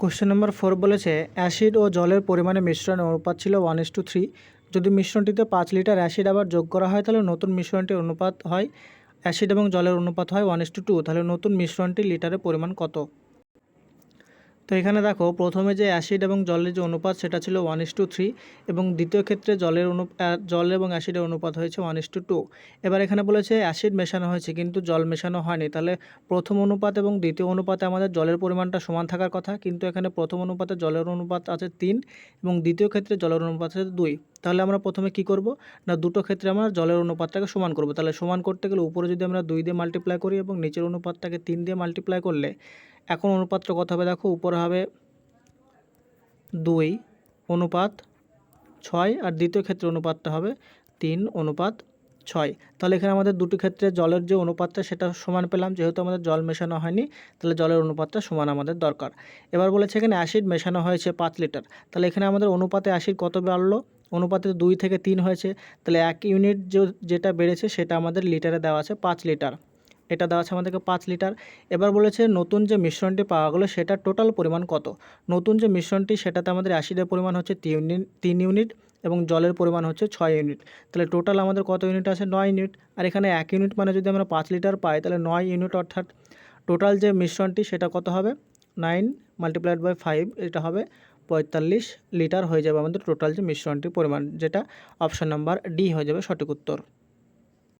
Question number four বলেছে acid ও জলের পরিমাণে মিশ্রণের অনুপাত ছিল ওয়ান ইস টু থ্রি যদি মিশ্রণটিতে পাঁচ লিটার অ্যাসিড আবার যোগ করা হয়, তাহলে নতুন মিশ্রণটির অনুপাত হয় অ্যাসিড এবং জলের অনুপাত হয় ওয়ান ইস টু টু তাহলে নতুন মিশ্রণটি লিটারের পরিমাণ কত? তো এখানে দেখো, প্রথমে যে অ্যাসিড এবং জলের যে অনুপাত সেটা ছিল ওয়ান ইস টু থ্রি এবং দ্বিতীয় ক্ষেত্রে জলের অনু জল এবং অ্যাসিডের অনুপাত হয়েছে ওয়ান ইস টু টু এবার এখানে বলেছে অ্যাসিড মেশানো হয়েছে কিন্তু জল মেশানো হয়নি। তাহলে প্রথম অনুপাত এবং দ্বিতীয় অনুপাতে আমাদের জলের পরিমাণটা সমান থাকার কথা, কিন্তু এখানে প্রথম অনুপাতে জলের অনুপাত আছে তিন এবং দ্বিতীয় ক্ষেত্রে জলের অনুপাত আছে দুই। তাহলে আমরা প্রথমে কি করব? না, দুটো ক্ষেত্রে আমরা জলের অনুপাতটাকে সমান করব। তাহলে সমান করতে গেলে উপরে যদি আমরা দুই দিয়ে মাল্টিপ্লাই করি এবং নিচের অনুপাতটাকে তিন দিয়ে মাল্টিপ্লাই করলে এখন অনুপাতটা কত হবে দেখো? উপরে হবে দুই, অনুপাত ছয়, আর দ্বিতীয় ক্ষেত্রে অনুপাতটা হবে তিন, অনুপাত ছয়। তাহলে এখানে আমাদের দুটি ক্ষেত্রে জলের যে অনুপাতটা সেটা সমান পেলাম, যেহেতু আমাদের জল মেশানো হয়নি, তাহলে জলের অনুপাতটা সমান আমাদের দরকার। এবার বলেছে এখানে অ্যাসিড মেশানো হয়েছে পাঁচ লিটার। তাহলে এখানে আমাদের অনুপাতে অ্যাসিড কত বাড়লো? অনুপাতে দুই থেকে তিন হয়েছে। তাহলে এক ইউনিট যেটা বেড়েছে সেটা আমাদের লিটারে দেওয়া আছে পাঁচ লিটার। এটা দেওয়া আছে আমাদেরকে পাঁচ লিটার। এবার বলেছে নতুন যে মিশ্রণটি পাওয়া গেলো সেটা টোটাল পরিমাণ কত? নতুন যে মিশ্রণটি সেটাতে আমাদের অ্যাসিডের পরিমাণ হচ্ছে তিন ইউনিট এবং জলের পরিমাণ হচ্ছে ছয় ইউনিট তাহলে টোটাল আমাদের কত ইউনিট আছে? নয় ইউনিট আর এখানে এক ইউনিট মানে যদি আমরা পাঁচ লিটার পাই, তাহলে নয় ইউনিট অর্থাৎ টোটাল যে মিশ্রণটি সেটা কত হবে? নাইন মাল্টিপ্লাইড বাই ফাইভ এটা হবে পঁয়তাল্লিশ লিটার হয়ে যাবে আমাদের টোটাল যে মিশ্রণটির পরিমাণ, যেটা অপশন নাম্বার ডি হয়ে যাবে সঠিক উত্তর।